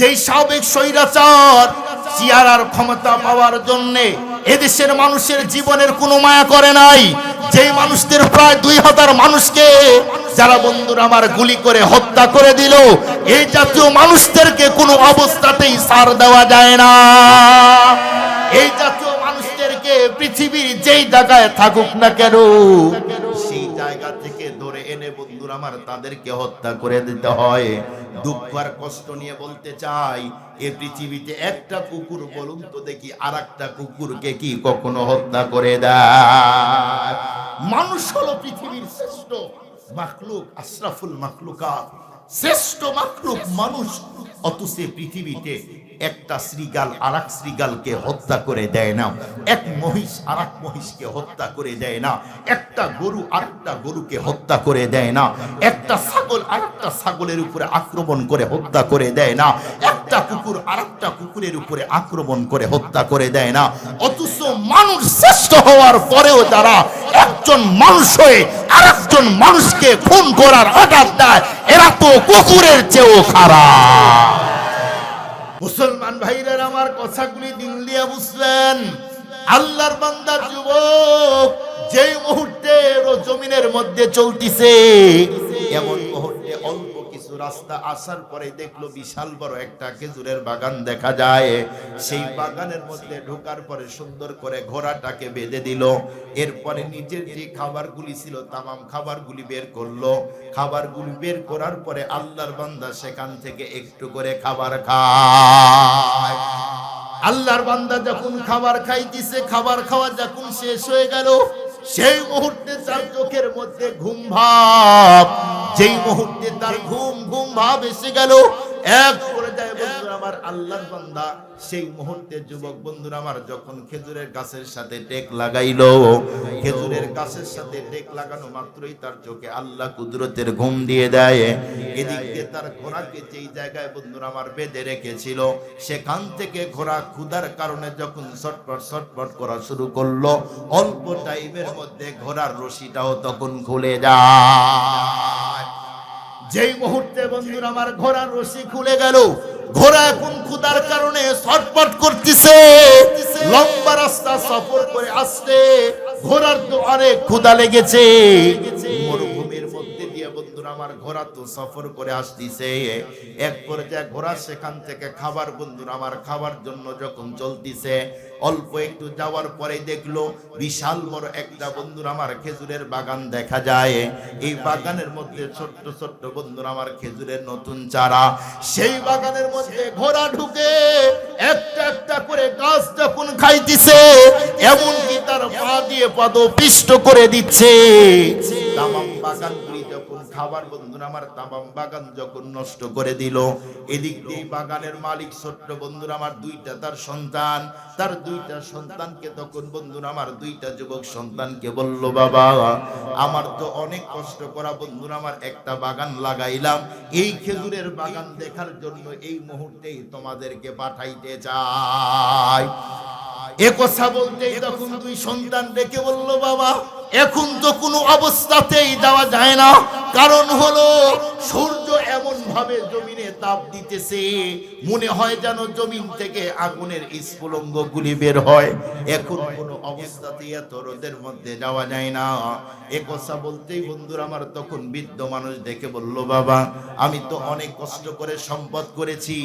যেই সাবেক স্বৈরাচার চেয়ারার ক্ষমতা পাওয়ার জন্যে এদেশের মানুষের জীবনের কোনো মায়া করে নাই। যেই মানুষদের প্রায় দুই হাজার মানুষকে যারা বন্ধুরা আমার গুলি করে হত্যা করে দিল, এই জাতীয় মানুষদেরকে কোনো অবস্থাতেই সার দেওয়া যায় না। এই জাতীয় মানুষদেরকে পৃথিবীর যেই জায়গায় থাকুক না কেন, সেই জায়গা আমার তাদেরকে হত্যা করে দিতে হয়। দুঃখ আর কষ্ট নিয়ে বলতে চাই, এ পৃথিবীতে একটা কুকুর বলুন তো দেখি আর একটা কুকুরকে কি কখনো হত্যা করে দেয়? মানুষ হলো পৃথিবীর শ্রেষ্ঠ মাখলুক, আশরাফুল মাখলুকাত। শ্রেষ্ঠ মাখলুক মানুষ, অথচ পৃথিবীতে একটা শ্রীগাল আর এক শ্রীগালকে হত্যা করে দেয় না। এক মহিষ আর এক মহিষকে হত্যা করে দেয় না। একটা গরু আরেকটা গরুকে হত্যা করে দেয় না। একটা ছাগল আরেকটা ছাগলের উপরে আক্রমণ করে হত্যা করে দেয় না। একটা কুকুর আরেকটা কুকুরের উপরে আক্রমণ করে হত্যা করে দেয় না। অথচ মানুষ শ্রেষ্ঠ হওয়ার পরেও তারা একজন মানুষ হয়ে আর একজন মানুষকে খুন করার অর্ডার দেয়। এরা তো কুকুরের চেয়েও খারাপ। মুসলমান ভাইরা আমার কথাগুলি দিন দিয়া বুঝলেন? আল্লাহর বান্দার যুবক যেই মুহূর্তে জমিনের মধ্যে চলতিছে, এমন মুহূর্তে অল্প রাস্তা আসার পরে দেখল বিশাল বড় একটা খেজুরের বাগান দেখা যায়। সেই বাগানের মধ্যে ঢোকার পরে সুন্দর করে ঘোড়াটাকে বেঁধে দিল। এরপরে নিজের যে খাবারগুলি ছিল, তামাম খাবারগুলি বের করল। খাবারগুলি বের করার পরে আল্লাহর বান্দা সেখান থেকে একটু করে খাবার খায়। আল্লাহর বান্দা যখন খাবার খাইতেছে, খাবার খাওয়া যখন শেষ হয়ে গেল, সেই মুহূর্তে তার চোখের মধ্যে ঘুম ভাব। যেই মুহূর্তে তার ঘুম ঘুম ভাব এসে গেল, এক করে যায় বন্ধুরা আমার আল্লাহর বান্দা, সেই মুহূর্তে যুবক বন্ধুরা আমার যখন খেজুরের গাছের সাথে টেক লাগাইলো, খেজুরের গাছের সাথে টেক লাগানো মাত্রই তার চোখে আল্লাহ কুদরতের ঘুম দিয়ে দেয়। এদিক তার ঘোড়াকে যেই জায়গায় বন্ধুরা আমার বেঁধে রেখেছিল, সেখান থেকে ঘোড়া ক্ষুধার কারণে যখন ছটপট ছটপট করা শুরু করল, অল্প টাইমের মধ্যে ঘোড়ার রশিটাও তখন খুলে যায়। যেই মুহূর্তে বন্ধুরা, আমার ঘোড়ার রশি খুলে গেল। ঘোড়া এখন ক্ষুধার কারণে ছটপট করতেছে? লম্বা রাস্তা সফর করে আসতে ঘোড়ার তো অনেক ক্ষুদা লেগেছে। আমার ঘোড়া তো সফর করে আসতেছে। এক পর্যায়ে ঘোড়া সেখান থেকে খাবার, বন্ধুরা, আমার খাবার জন্য যখন চলতিছে, অল্প একটু যাওয়ার পরে দেখল বিশাল বড় একটা, বন্ধুরা, আমার খেজুরের বাগান দেখা যায়। এই বাগানের মধ্যে ছোট্ট ছোট্ট, বন্ধুরা, আমার খেজুরের নতুন চারা। সেই বাগানের মধ্যে ঘোড়া ঢুকে একটা একটা করে গাছ যখন খাইতেছে, এমনকি তার পা দিয়ে পদ পিষ্ট করে দিচ্ছে। তামাম যখন খাবার বন্ধুরা আমার তামাম বাগান যখন নষ্ট করে দিল এদিক দিয়ে বাগানের মালিক ছোট্ট বন্ধুরা আমার দুইটা তার সন্তান তার দুইটা সন্তানকে তখন বন্ধুরা আমার দুইটা যুবক সন্তানকে বলল বাবা আমার তো অনেক কষ্ট করা বন্ধুরা আমার একটা বাগান লাগাইলাম। এই খেজুরের বাগান দেখার জন্য এই মুহূর্তেই তোমাদেরকে পাঠাইতে চাই। এ কথা বলতেই তখন দুই সন্তান ডেকে বলল বাবা এখন তো কোনো অবস্থাতেই যাওয়া যায় না। কারণ হলো, সূর্য এমন ভাবে জমিনে তাপ দিতেছে, মনে হয় যেন জমিন থেকে আগুনের স্ফুলঙ্গ গুলি বের হয়। এখন কোনো অবস্থাতেই এত রোদের মধ্যে যাওয়া যায় না। এ কথা বলতেই বন্ধুরা, আমার তখন বৃদ্ধ মানুষ দেখে বলল, বাবা, আমি তো অনেক কষ্ট করে সম্পদ করেছি।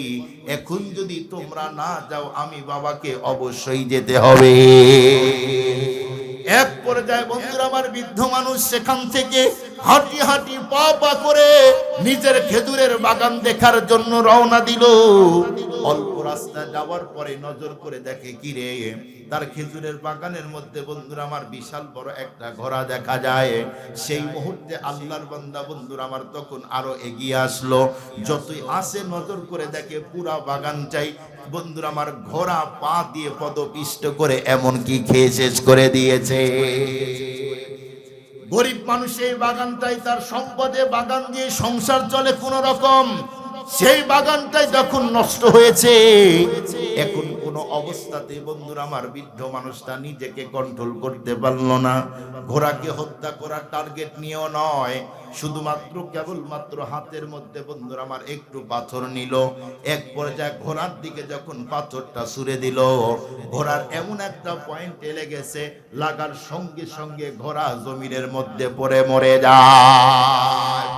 এখন যদি তোমরা না যাও, আমি বাবাকে অবশ্যই যেতে হবে। এক পর্যায়ে আমার বৃদ্ধ মানুষ সেখান থেকে হাঁটি হাঁটি পা পা করে নিজের খেজুরের বাগান দেখার জন্য রওনা দিল। অল্প রাস্তা যাওয়ার পরে নজর করে দেখে, কি রে? তার খেজুরের বাগানের মধ্যে বন্ধুরা, আমার বিশাল বড় একটা ঘোড়া দেখা যায়। সেই মুহূর্তে আল্লাহর বান্দা বন্ধুরা, আমার তখন আরও এগিয়ে আসলো। যতই আসে, নজর করে দেখে, পুরা বাগানটাই বন্ধুরা, আমার ঘোড়া পা দিয়ে পদপিষ্ট করে এমন কি খেয়ে শেষ করে দিয়েছে। গরিব মানুষ এই বাগানটাই তার সম্পদে, বাগান দিয়ে সংসার চলে কোন রকম সেই বাগানটাই যখন নষ্ট হয়েছে, এখন কোন অবস্থাতে বন্ধুরা আমার বৃদ্ধ মানুষটা নিজেকে কন্ট্রোল করতে পারল না। ঘোড়াকে হত্যা করার টার্গেট নিয়েও নয়, শুধুমাত্র কেবলমাত্র হাতের মধ্যে বন্ধুরা আমার একটু পাথর নিল। এক পর্যায়ে ঘোড়ার দিকে যখন পাথরটা ছুড়ে দিল, ঘোড়ার এমন একটা পয়েন্টে লেগেছে লাগার সঙ্গে সঙ্গে ঘোড়া জমিনের মধ্যে পড়ে মরে যায়।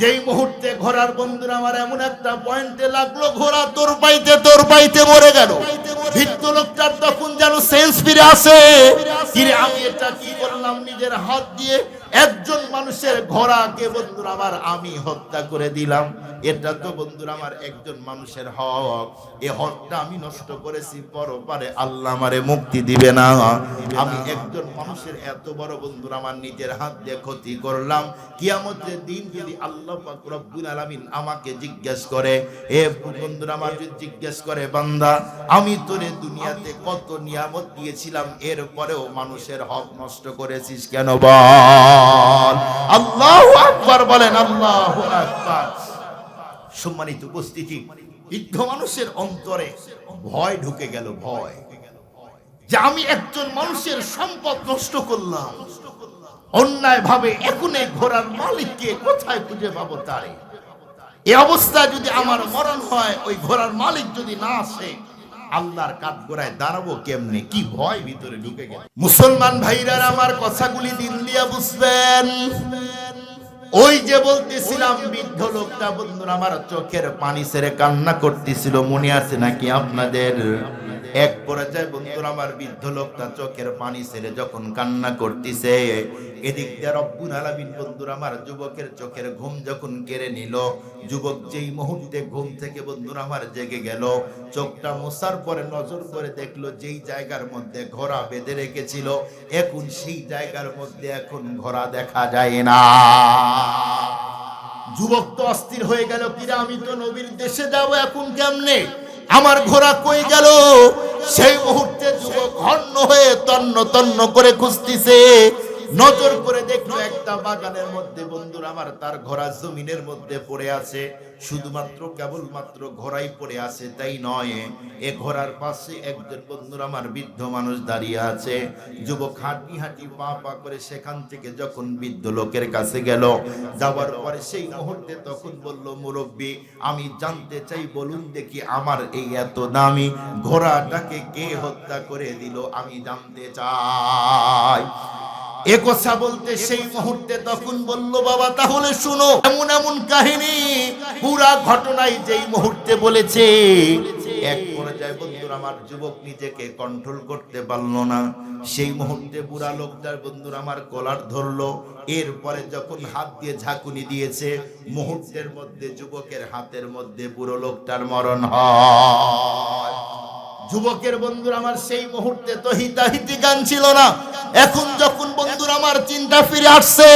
যেই মুহূর্তে ঘোড়ার বন্ধুরা আমার এমন একটা পয়েন্টে লাগল, ঘোড়া তোর পাইতে তোর পাইতে মরে গেল। ভিত্ত লোকটার তখন যেন সেন্স ফিরে আসে। আমি এটা কি করলাম? নিজের হাত দিয়ে একজন মানুষের ঘোড়াকে বন্ধুরা আমার আমি হত্যা করে দিলাম। এটা তো বন্ধুরা আমার একজন মানুষের হক। এ হকটা আমি নষ্ট করেছি, পরপারে আল্লাহ আমারে মুক্তি দিবে না। আমি একজন মানুষের এত বড় বন্ধুরা আমার নিজের হাত দিয়ে ক্ষতি করলাম। কিয়ামতের দিন যদি আল্লাহ পাক রব্বুল আলামিন আমাকে জিজ্ঞেস করে এ বন্ধুরা আমার যদি জিজ্ঞেস করে, বান্দা, আমি তোরে দুনিয়াতে কত নিয়ামত দিয়েছিলাম, এরপরেও মানুষের হক নষ্ট করেছিস কেন বল আল্লাহু আকবার বলেন, আল্লাহু আকবার। সম্মানিত উপস্থিতি, বৃদ্ধ মানুষের অন্তরে ভয় ঢুকে গেল, ভয়। যে আমি একজন মানুষের সম্পদ নষ্ট করলাম অন্যায় ভাবে এখন এই ঘোড়ার মালিককে কোথায় খুঁজে পাবো তারে? এই অবস্থায় যদি আমার মরণ হয়, ওই ঘোড়ার মালিক যদি না আসে আল্লাহর কাত গোড়ায় দাঁড়াবো কেমনে? কি ভয় ভিতরে ঢুকে গেল মুসলমান ভাইরা আমার কথাগুলি দিন দিয়া বুঝবেন। ওই যে বলতেছিলাম, বৃদ্ধ লোকটা বন্ধুরা, আমার চোখের পানি সেরে কান্না করতেছিল, মনে আছে নাকি আপনাদের? এক পর্যায়ে বন্ধুরা, আমার বৃদ্ধ লোকটা চোখের পানি ছেড়ে যখন কান্না করতেছে, এদিক দিয়ে রব্বুল আলামিন বন্ধুরা, আমার যুবকের চোখের ঘুম যখন কেড়ে নিল, যুবক যেই মুহূর্তে ঘুম থেকে বন্ধুরা, আমার জেগে গেল, চোখটা মোছার পরে নজর করে দেখল যেই জায়গার মধ্যে ঘোড়া বেঁধে রেখেছিল, এখন সেই জায়গার মধ্যে এখন ঘোড়া দেখা যায় না। যুবক তো অস্থির হয়ে গেল, কিরা, আমি তো নবীর দেশে যাব, এখন কেমনে? আমার ঘোড়া কই গেল? সেই মুহূর্তে যুবক হন্য হয়ে তন্ন তন্ন করে খুঁজতেছে। নজর করে দেখল একটা বাগানের মধ্যে, বন্ধুরা, আমার তার ঘোড়া জমিনের মধ্যে পড়ে আছে। শুধুমাত্র, কেবলমাত্র ঘোড়াই পড়ে আছে, তাই নয়, এ ঘোড়ার পাশে একজন বন্ধুর আমার বৃদ্ধ মানুষ দাঁড়িয়ে আছে। যুবক হাঁটি হাঁটি পা পা করে সেখান থেকে যখন বৃদ্ধ লোকের কাছে গেল, যাওয়ার পরে সেই মুহূর্তে তখন বলল, মুরব্বী, আমি জানতে চাই, বলুন দেখি আমার এই এত দামি ঘোড়াটাকে কে হত্যা করে দিল, আমি জানতে চাই। এ বলতে সেই মুহূর্তে তখন বলল, বাবা, তাহলে শুনো, এমন এমন কাহিনী, পুরা ঘটনাই যেই মুহূর্তে বলেছে। এক পর্যায়ে বন্ধুর আমার যুবক নিজেকে কন্ট্রোল করতে পারল না। সেই মুহূর্তে বুড়া লোকটার আমার কলার ধরলো। এরপরে যখন হাত দিয়ে ঝাঁকুনি দিয়েছে, মুহূর্তের মধ্যে যুবকের হাতের মধ্যে বুড়ো লোকটার মরণ হয়। যুবকের বন্ধুরা আমার সেই মুহূর্তে তো হিতাহিতি গান ছিল না। এখন যখন বন্ধুরা আমার চিন্তা ফিরে আসছে,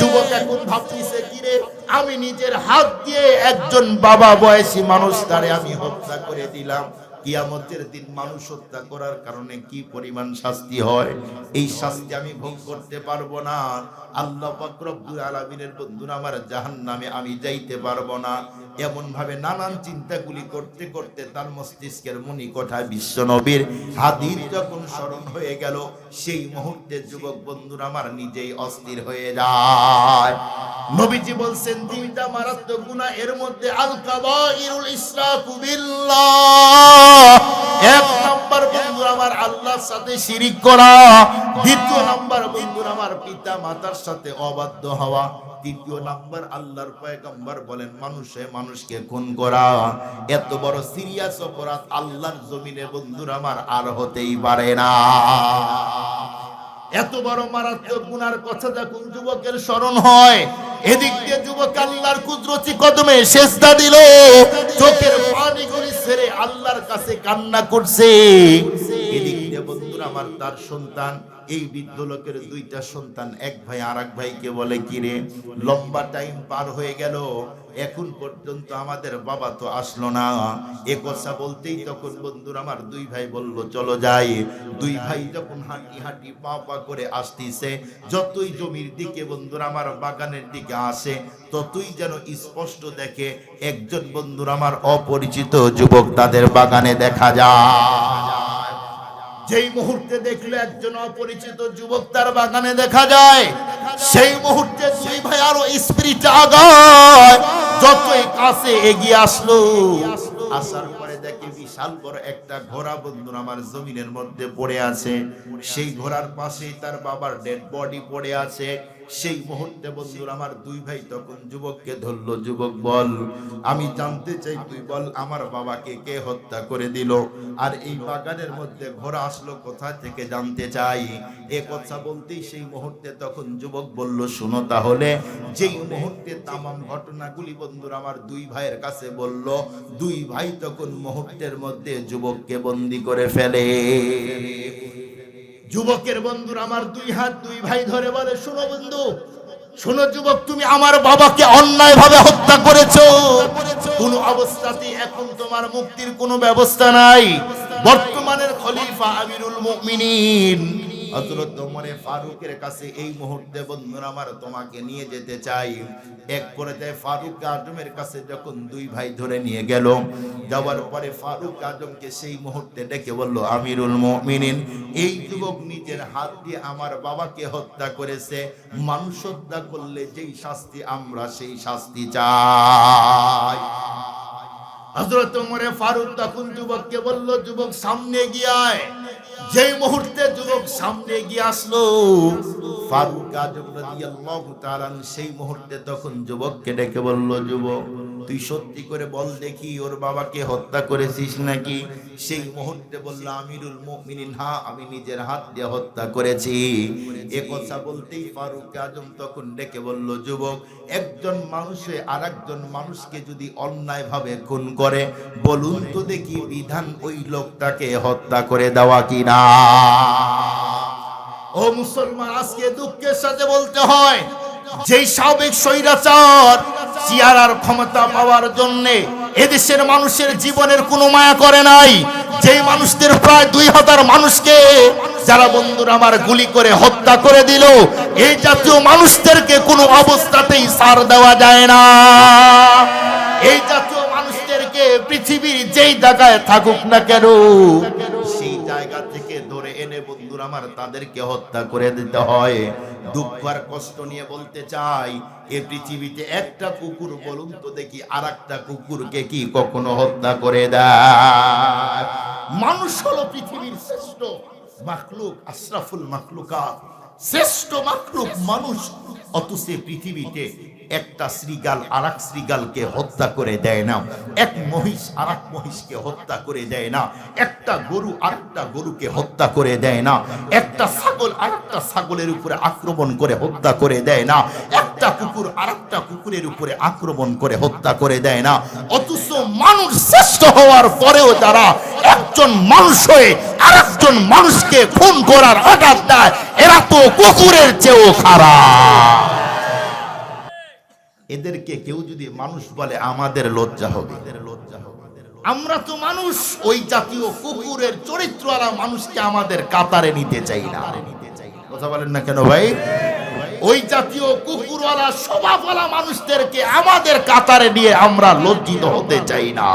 যুবক এখন ভাবতেছে, কিরে, আমি নিজের হাত দিয়ে একজন বাবা বয়সী মানুষ, তারে আমি হত্যা করে দিলাম। কিয়ামতের দিন মানুষ হত্যা করার কারণে কি পরিমাণ শাস্তি হয়? এই শাস্তি আমি ভোগ করতে পারব না। আল্লাহ পাক রব্বুল আলামিনের বন্ধুরা আমার জাহান্নামে আমি যাইতে পারব না। এমন ভাবে নানান চিন্তাগুলি করতে করতে তার মস্তিষ্কের মনি কোঠায় বিশ্ব নবীর হাদির যখন স্মরণ হয়ে গেল, সেই মুহূর্তে যুবক বন্ধুরা আমার নিজেই অস্থির হয়ে যায়। নবীজি বলছেন, দুইটা মারাত্মক গুনাহ এর মধ্যে আল কাবাইরুল ইসরাফু বিল্লাহ। এক নাম্বার বন্ধু আমার আল্লাহর সাথে শিরিক করা, দ্বিতীয় নাম্বার বন্ধু আমার পিতা মাতার সাথে অবাধ্য হওয়া। তৃতীয় নাম্বার আল্লাহর পয়গম্বর বলেন, মানুষে মানুষকে খুন করা। এত বড় সিরিয়াস অপরাধ আল্লাহর জমিনে, বন্ধুরা আমার, আর হতেই পারে না। এত বড় মারাত্মক গুনার কথা যখন যুবকের স্মরণ হয়, এদিক দিয়ে যুবক আল্লাহর কুদরতি কদমে শেষদা দিল। চোখের পানিগুলি ছেড়ে আল্লাহর কাছে কান্না করছে। এদিক দিয়ে বন্ধুরা আমার, তার সন্তান এই বৃদ্ধ লোকের দুইটা সন্তান, এক ভাই আর এক ভাইকে বলে, কিরে, লম্বা টাইম পার হয়ে গেল, এখন পর্যন্ত আমাদের বাবা তো আসলো না। এ কথা বলতেই তখন বন্ধুর আমার দুই ভাই বলল, চলো যাই। দুই ভাই যখন হাঁটি হাঁটি পা পা করে আসতিছে, যতই জমির দিকে বন্ধুর আমার বাগানের দিকে আসে, ততই যেন স্পষ্ট দেখে একজন বন্ধুর আমার অপরিচিত যুবক তাদের বাগানে দেখা যায়। যেই মুহূর্তে দেখল একজন অপরিচিত যুবক তার বাগানে দেখা যায়, সেই মুহূর্তে দুই ভাই আরও স্পিরিট আগায়, যতই কাছে এগিয়ে আসলো, আসার পরে দেখে বিশাল বড় একটা ঘোড়া বন্ধু আমার জমিনের মধ্যে পড়ে আছে। সেই ঘোড়ার পাশেই তার বাবার ডেড বডি পড়ে আছে। সেই মুহূর্তে বন্ধুর আমার দুই ভাই তখন যুবককে ধরলো, যুবক, বল। আমি জানতে চাই তুই বল, আমার বাবাকে কে হত্যা করে দিল? আর এই বাগানের মধ্যে ঘোড়া আসলো কোথা থেকে জানতে চাই? এ কথা বলতেই সেই মুহূর্তে তখন যুবক বলল, শুনো তাহলে। যেই মুহূর্তে তামাম ঘটনাগুলি বন্ধুর আমার দুই ভাইয়ের কাছে বলল, দুই ভাই তখন মুহূর্তের মধ্যে যুবককে বন্দি করে ফেলে। যুবকের বন্ধুর আমার দুই হাত দুই ভাই ধরে বলে, শোনো বন্ধু, শোনো যুবক, তুমি আমার বাবাকে অন্যায় ভাবে হত্যা করেছ। কোন অবস্থাতে এখন তোমার মুক্তির কোনো ব্যবস্থা নাই। বর্তমানের খলিফা আমিরুল মুমিনিন। হযরত ওমরে ফারুকের কাছে এই মুহূর্তে বন্ধুরা আমার তোমাকে নিয়ে যেতে চাই। এক করে দেয় ফারুক আজমের কাছে যখন দুই ভাই ধরে নিয়ে গেল, যাওয়ার পরে ফারুক আজমকে সেই মুহূর্তে ডেকে বলল, আমিরুল মুমিনিন, এই যুবক নিজের হাত দিয়ে আমার বাবাকে হত্যা করেছে। মানুষ হত্যা করলে যেই শাস্তি, আমরা সেই শাস্তি চাই। হযরত উমরে ফারুক তখন যুবককে বলল, যুবক, সামনে গিয়ায়। যে মুহূর্তে যুবক সামনে গিয়ে আসলো, ফারুক আজম রাদিয়াল্লাহু তাআলা সেই মুহূর্তে তখন যুবককে ডেকে বলল, যুবক তুই সত্যি করে বল দেখি ওর বাবাকে হত্যা করেছিস নাকি? সেই মুহূর্তে বলল, আমিরুল মুমিনিন হ্যাঁ আমি নিজের হাত দিয়ে হত্যা করেছি। এ কথা বলতেই ফারুক আজম তখন ডেকে বলল, যুবক, একজন মানুষে আর একজন মানুষকে যদি অন্যায় ভাবে খুন করে, বলুন তো দেখি বিধান ওই লোকটাকে হত্যা করে দেওয়া কিনা? ও মুসলমান, আজকে দুঃখের সাথে বলতে হয় যেই সাবেক স্বৈরাচার চেয়ারার ক্ষমতা পাওয়ার জন্য এদেশের মানুষের জীবনের কোনো মায়া করে নাই। যেই মানুষদের প্রায় দুই হাজার মানুষকে যারা বন্ধুরা আমার গুলি করে হত্যা করে দিল এই জাতীয় মানুষদেরকে কোনো অবস্থাতেই সার দেওয়া যায় না। এই জাতীয় মানুষদেরকে পৃথিবীর যেই জায়গায় থাকুক না কেন, সেই জায়গা থেকে ধরে এনে বন্ধুরা আমার তাদেরকে হত্যা করে দিতে হয়। দুঃখ আর কষ্ট নিয়ে বলতে চাই, এ পৃথিবীতে একটা কুকুর বলুন তো দেখি আর একটা কুকুরকে কি কখনো হত্যা করে দেয়? মানুষ হলো পৃথিবীর শ্রেষ্ঠ মাখলুক, আশরাফুল মাখলুকাত। শ্রেষ্ঠ মাখলুক মানুষ এ পৃথিবীতে একটা শ্রীগাল আর এক শ্রীগালকে হত্যা করে দেয় না। এক মহিষ আর এক মহিষকে হত্যা করে দেয় না। একটা গরু আরেকটা গরুকে হত্যা করে দেয় না। একটা ছাগল আরেকটা ছাগলের উপরে আক্রমণ করে হত্যা করে দেয় না। একটা কুকুর আরেকটা কুকুরের উপরে আক্রমণ করে হত্যা করে দেয় না। অথচ মানুষ শ্রেষ্ঠ হওয়ার পরেও যারা একজন মানুষ হয়ে আরেকজন মানুষকে খুন করার আঘাত দেয়। এরা তো কুকুরের চেয়েও খারাপ। এদেরকে কেউ যদি মানুষ বলে, আমাদের লজ্জা হবে। আমরা তো মানুষ, ওই জাতীয় কুকুরের চরিত্র চরিত্রওয়ালা মানুষকে আমাদের কাতারে নিতে চাই না। কথা বলেন না কেন ভাই? ওই জাতীয় কুকুরওয়ালা, স্বভাবওয়ালা মানুষদেরকে আমাদের কাতারে নিয়ে আমরা লজ্জিত হতে চাই না।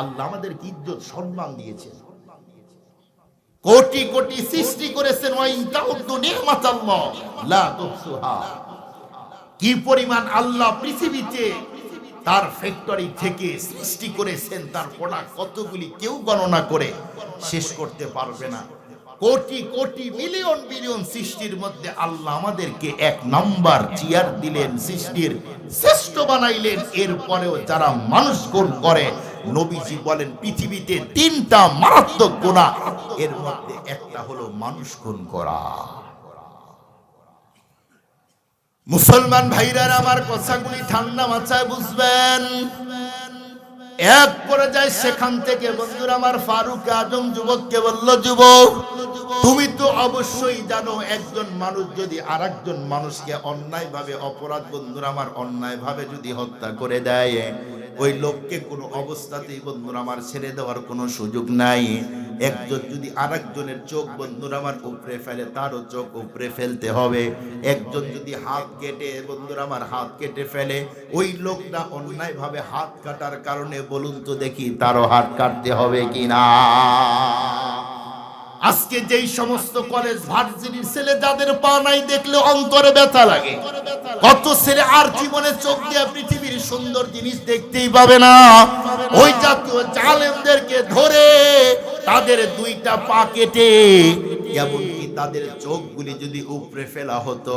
আল্লাহ আমাদেরকে ইজ্জত, সম্মান দিয়েছেন। কোটি কোটি সৃষ্টি করেছেন। ওই তাউদ্দু নিহমাতাল্লাহ লা কি পরিমাণ আল্লাহ পৃথিবীতে তার ফ্যাক্টরি থেকে সৃষ্টি করেছেন, তার প্রোডাক্ট কতগুলি কেউ গণনা করে শেষ করতে পারবে না। কোটি কোটি মিলিয়ন বিলিয়ন সৃষ্টির মধ্যে আল্লাহ আমাদেরকে এক নাম্বার চেয়ার দিলেন, সৃষ্টির শ্রেষ্ঠ বানাইলেন। এরপরেও যারা মানুষ গুণ করে, নবীজি বলেন, পৃথিবীতে তিনটা মারাত্মক গুণা এর মধ্যে একটা হলো মানুষ খুন করা। মুসলমান ভাইরা আমার কথাগুলি ঠান্ডা মাথায় বুঝবেন। এক পর্যায়ে সেখান থেকে বন্ধুর আমার ফারুক আজম যুবককে বলল, যুবক, তুমি তো অবশ্যই জানো একজন মানুষ যদি আরেকজন মানুষকে অন্যায়ভাবে, অপরাধ বন্ধুরা আমার অন্যায়ভাবে যদি হত্যা করে দেয় ওই লোককে কোনো অবস্থাতেই বন্ধুরা আমার ছেড়ে দেওয়ার কোনো সুযোগ নাই। একজন যদি আরেকজনের চোখ বন্ধুরা আমার উপরে ফেলে, তারও চোখ উপরে ফেলতে হবে। একজন যদি হাত কেটে বন্ধুরা আমার হাত কেটে ফেলে, ওই লোকটা অন্যায়ভাবে হাত কাটার কারণে বলুন তো দেখি তারও হাত কাটতে হবে কিনা? আজকে যেই সমস্ত কলেজ ভার্সিটির ছেলে যাদের পা নাই দেখলে অন্তরে ব্যথা লাগে। কত ছেলে আর জীবনে চোখ দিয়ে পৃথিবীর সুন্দর জিনিস দেখতেই পাবে না। ওই জাতীয় জালেমদেরকে ধরে তাদের দুইটা পা কেটে এমনকি তাদের চোখগুলি যদি উপরে ফেলা হতো,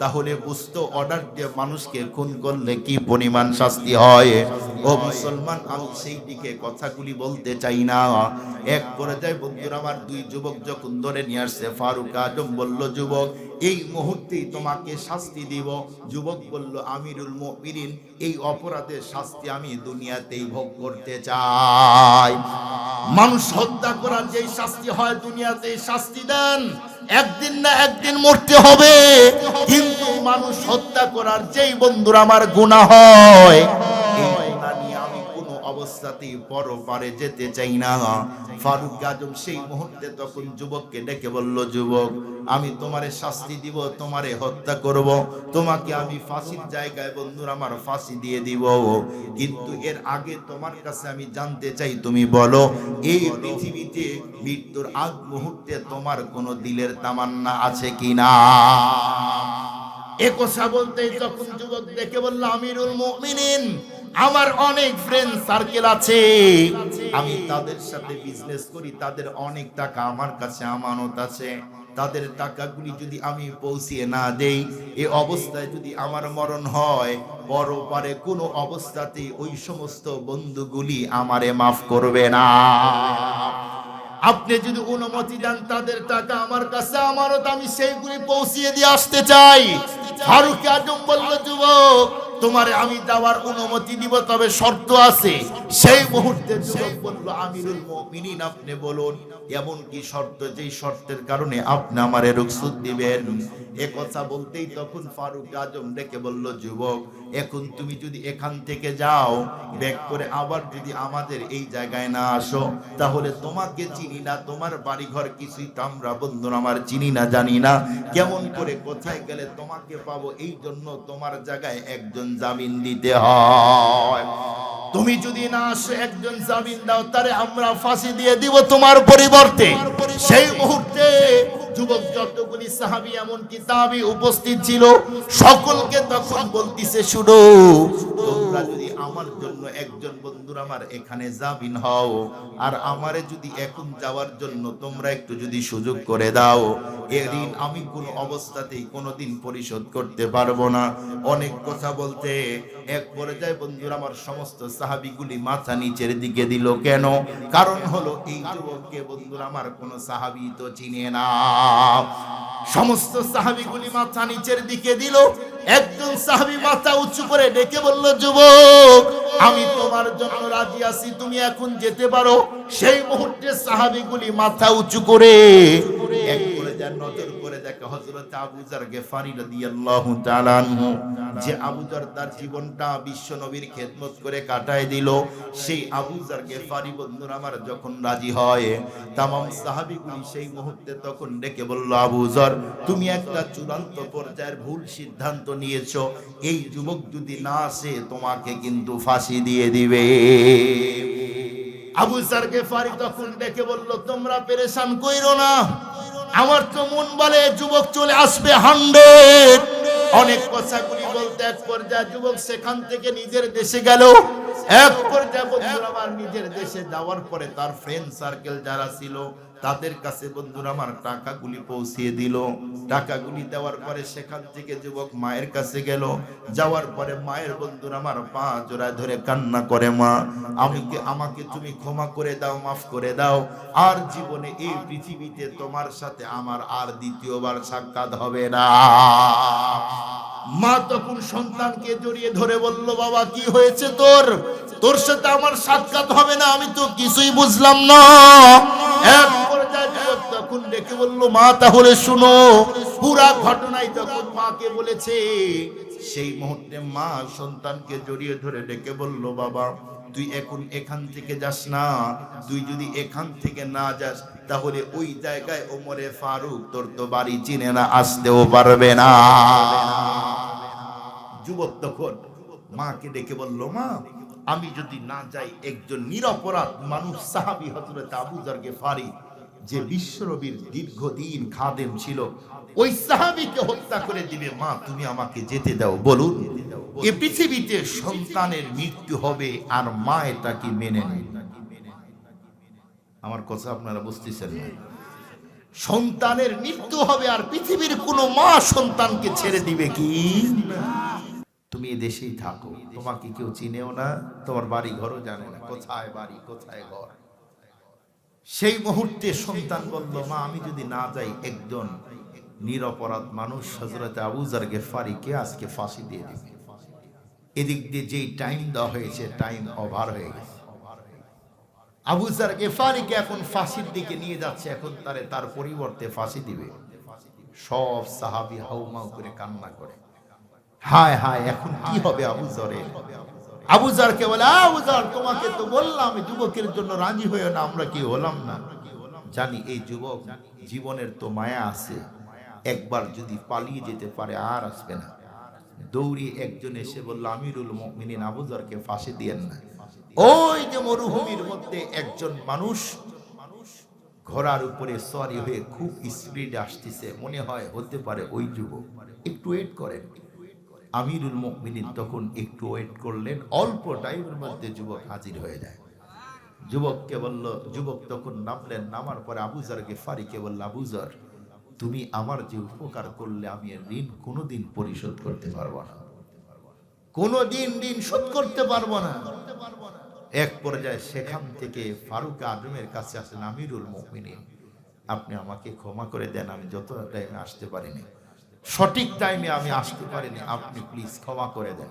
তাহলে বুঝতো অর্ডার দিয়ে মানুষকে খুন করলে কি পরিমাণ শাস্তি হয়? ও মুসলমান, আমি সেই দিকে কথাগুলি বলতে চাই না। এক পর্যায়ে বন্ধুরা আমার দুই যুবক যখন ধরে নিয়ে আসছে, ফারুক আজম বলল, যুবক, এই মুহূর্তেই তোমাকে শাস্তি দিব। যুবক বলল, আমিরুল মুমিনিন, এই অপরাধের শাস্তি আমি দুনিয়াতেই ভোগ করতে চাই। মানুষ হত্যা করার যে শাস্তি হয় দুনিয়াতে শাস্তি দেন। একদিন না একদিন মরতে হবে। কিন্তু মানুষ হত্যা করার যেই বন্ধুরা আমার গুণা হয় অবস্থাতেই পরপারে যেতে চাই না। ফারুক আজম সেই মুহূর্তে তখন যুবককে ডেকে বলল, যুবক, আমি তোমারে শাস্তি দিব, তোমারে হত্যা করব, তোমাকে আমি ফাঁসির জায়গায় বন্ধুরা আমার ফাঁসি দিয়ে দিব। কিন্তু এর আগে তোমার কাছে আমি জানতে চাই, তুমি বলো, এই পৃথিবীতে মৃত্যুর আগ মুহূর্তে তোমার কোনো দিলের তামান্না আছে কিনা এ কথা বলতেই যখন যুবক দেখে বলল, আমিরুল মুমিনিন আমার অনেক ফ্রেন্ড সার্কেল আছে। আমি তাদের সাথে বিজনেস করি, তাদের অনেক টাকা আমার কাছে আমানত আছে। তাদের টাকাগুলি যদি আমি পৌঁছিয়ে না দেই, এ অবস্থায় যদি আমার মরণ হয়, পরপারে কোনো অবস্থাতেই ওই সমস্ত বন্ধুগুলি আমারে মাফ করবে না। আপনি যদি অনুমতি দেন তাদের টাকা আমার কাছে আমারও আমি সেইগুলি পৌঁছিয়ে দিয়ে আসতে চাই। ফারুক আজম বলল, যুবক তোমারে আমি যাওয়ার অনুমতি দিব, তবে শর্ত আছে। সেই মুহূর্তে বলল, আমিরুল মুমিনিন, আপনি বলুন। এমন কি শর্ত, যেই শর্তের কারণে আপনি আমারে রুকসুদ দিবেন। এ কথা বলতেই তখন ফারুক আজম ডেকে বলল, যুবক এখন তুমি যদি এখান থেকে যাও, ব্যাক করে আবার যদি আমাদের এই জায়গায় না আসো, তাহলে তোমাকে চিনি না, তোমার বাড়িঘর কিছুই তো আমরা বন্ধু, আমার চিনি না, জানি না। কেমন করে কোথায় গেলে তোমাকে পাবো, এই জন্য তোমার জায়গায় একজন জামিন দিতে হয়। তুমি যদি না আসো, একজন জামিন দাও, তারে আমরা ফাঁসি দিয়ে দিব তোমার পরিবর্তে। সেই মুহূর্তে যুবক যতগুলি সাহাবি এমন কিতাবি উপস্থিত ছিল, সকলকে তখন বলতিছে, শুনো, তোমরা যদি আমার জন্য একজন বন্ধুর আমার এখানে জামিন হও, আর আমারে যদি এখন যাওয়ার জন্য তোমরা একটু যদি সুযোগ করে দাও এ ঋণ আমি কোনো অবস্থাতেই কোনোদিন পরিশোধ করতে পারব না। অনেক কথা বলতে এক পর্যায়ে বন্ধুরা আমার সমস্ত সাহাবিগুলি মাথা নিচের দিকে দিল, কেন? কারণ হলো এই যুবককে বন্ধুরা আমার কোনো সাহাবি তো চিনে না। সমস্ত সাহাবিগুলি মাথা নিচের দিকে দিল। একজন সাহাবি মাথা উঁচু করে ডেকে বলল, যুবক, আমি তোমার জন্য রাজি আছি, তুমি এখন যেতে পারো। সেই মুহূর্তে সাহাবিগুলি মাথা উঁচু করে এক করে নজর হযরত গেফারি রাদিয়াল্লাহু তাআলা আনহু, যে আবু তার জীবনটা বিশ্ব নবীর করে কাটায় সেই গেফারি আমার যখন রাজি হয়, তামাম সেই মুহূর্তে তখন ডেকে বলল তুমি একটা চূড়ান্ত পর্যায়ের ভুল সিদ্ধান্ত নিয়েছো, এই যুবক যদি না আসে, তোমাকে কিন্তু ফাঁসি দিয়ে দিবে। আবু জারকে ফারি তখন ডেকে বলল, তোমরা পেরেশান কইরো না আমার তো মন বলে যুবক চলে আসবে হান্ড্রেড অনেক কথাগুলি বলতে এক পর্যায়ে যুবক সেখান থেকে নিজের দেশে গেল। এক। পর্যায়ে বন্ধুরা, আমার নিজের দেশে যাওয়ার পরে তার ফ্রেন্ড সার্কেল যারা ছিল, তাদের কাছে বন্ধুরা আমার টাকাগুলি পৌঁছিয়ে দিল। টাকাগুলি দেওয়ার পরে সেখান থেকে যুবক মায়ের কাছে গেল। যাওয়ার পরে মায়ের বন্ধুরা আমার পা জোড়ায় ধরে কান্না করে, মা, আমি আমাকে তুমি ক্ষমা করে দাও, মাফ করে দাও। আর জীবনে এই পৃথিবীতে তোমার সাথে আমার আর দ্বিতীয়বার সাক্ষাৎ হবে না। মা তখন সন্তানকে জড়িয়ে ধরে বলল, বাবা, কি হয়েছে তোর? তোর সাথে আমার সাক্ষাৎ হবে না, আমি তো কিছুই বুঝলাম না। এক তখন ডেকে বলল, মা, তাহলে শুনো, পুরা ঘটনায় তখন মাকে বলেছে সেই মুহূর্তে মা সন্তানকে জড়িয়ে ধরে ডেকে বলল, বাবা, তুই এখন এখান থেকে যাস না। তুই যদি এখান থেকে না যাস, তাহলে ওই জায়গায় ওমরে ফারুক তোর তো বাড়ি চিনে না, আসতেও পারবে না। যুবক তখন মাকে ডেকে বলল, মা, আমি যদি না যাই, একজন নিরপরাধ মানুষ সাহাবি হজরত আবু জারকে ফারি যে বিশ্বরবির দীর্ঘদিন খাদেম ছিল, ওই সাহাবিকে হত্যা করে দিবে। মা, তুমি আমাকে যেতে দাও, বলুন। এ পৃথিবীতে সন্তানের মৃত্যু হবে আর মা এটা কি মেনে নেয়? আমার কথা আপনারা বুঝতেছেন না। সন্তানের মৃত্যু হবে আর পৃথিবীর কোনো মা সন্তানকে ছেড়ে দিবে কি? তুমি দেশেই থাকো। তোমাকে কেউ চিনেও না, তোমার বাড়ি ঘরও জানে না। কোথায় বাড়ি, কোথায় ঘর? সেই মুহূর্তে সন্তান বলল, মা, আমি যদি না যাই, একজন নিরপরাধ মানুষ হজরত আবুজার গেফারিকে আজকে ফাঁসি দিয়ে দিবে? এদিক দিয়ে যেই টাইম দেওয়া হয়েছে, টাইম ওভার হয়ে গেছে। আবুজার গেফারিকে এখন ফাঁসির দিকে নিয়ে যাচ্ছে, এখন তারে তার পরিবর্তে ফাঁসি দিবে। সব সাহাবি হাউমাউ করে কান্না করে। হায় হায়, এখন কি হবে আবুজারের আবুজারকে বলে আবুজার তোমাকে তো বললাম যুবকের জন্য রাজি হয়ে না, আমরা কি হলাম না? জানি এই যুবক জীবনের তো মায়া আছে, একবার যদি পালিয়ে যেতে পারে আর আসবে না। দৌড়ি একজন এসে বলল, আমিরুল মুমিনিন আবুজারকে ফাঁসি দিয়েন না। ওই যে মরুভূমির মধ্যে একজন মানুষ ঘোড়ার উপরে সরি হয়ে খুব স্পিড আসতেছে, মনে হয় হতে পারে ওই যুবক। একটু ওয়েট করেন। আমিরুল মুমিনিন তখন একটু ওয়েট করলেন। অল্প টাইমের মধ্যে যুবক হাজির হয়ে যায়। যুবককে বলল, যুবক তখন নামলেন, নামার পরে আবুজারকে ফারিকে বলল আবুজার তুমি আমার যে উপকার করলে, আমি ঋণ কোনোদিন পরিশোধ করতে পারব না। কোনো দিন ঋণ শোধ করতে পারব না। এক পর্যায়ে সেখান থেকে ফারুক আজমের কাছে আসেন, আমিরুল মুমিনিন, আপনি আমাকে ক্ষমা করে দেন, আমি যত টাইমে আসতে পারিনি। সঠিক টাইমে আমি আসতে পারিনি। আপনি প্লিজ ক্ষমা করে দেন।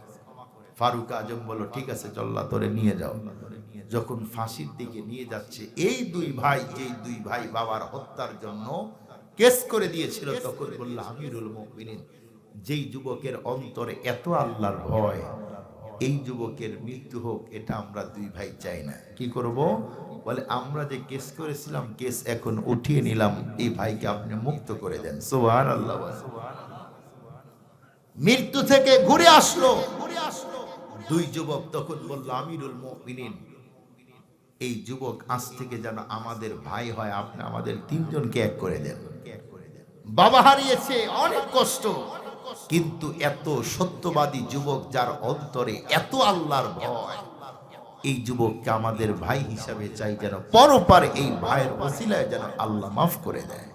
ফারুক আজম বলল, ঠিক আছে চল্লা তোরে নিয়ে যাও। যখন ফাঁসির দিকে নিয়ে যাচ্ছে, এই দুই ভাই যেই দুই ভাই বাবার হত্যার জন্য কেস করে দিয়েছিল। তখন বলল, আমিরুল মুমিনিন, যেই যুবকের অন্তরে এত আল্লাহর ভয়, এই যুবকের মৃত্যু হোক, এটা আমরা দুই ভাই চাই না। কি করব? বলে, আমরা যে কেস করেছিলাম, কেস এখন উঠিয়ে নিলাম, এই ভাইকে আপনি মুক্ত করে দেন। সোহার আল্লাহ মৃত্যু থেকে ঘুরে আসলো। দুই যুবক তখন বলল, আমিরুল মুমিনিন, এই যুবক আজ থেকে যেন আমাদের ভাই হয়, আপনি আমাদের তিনজনকে এক করে দেন। বাবা হারিয়েছে, অনেক কষ্ট। কিন্তু এত সত্যবাদী যুবক যার অন্তরে এত আল্লাহর ভয়, এই যুবককে আমাদের ভাই হিসাবে চাই যেন পরপার এই ভাইয়ের ওসিলায় যেন আল্লাহ মাফ করে দেয়।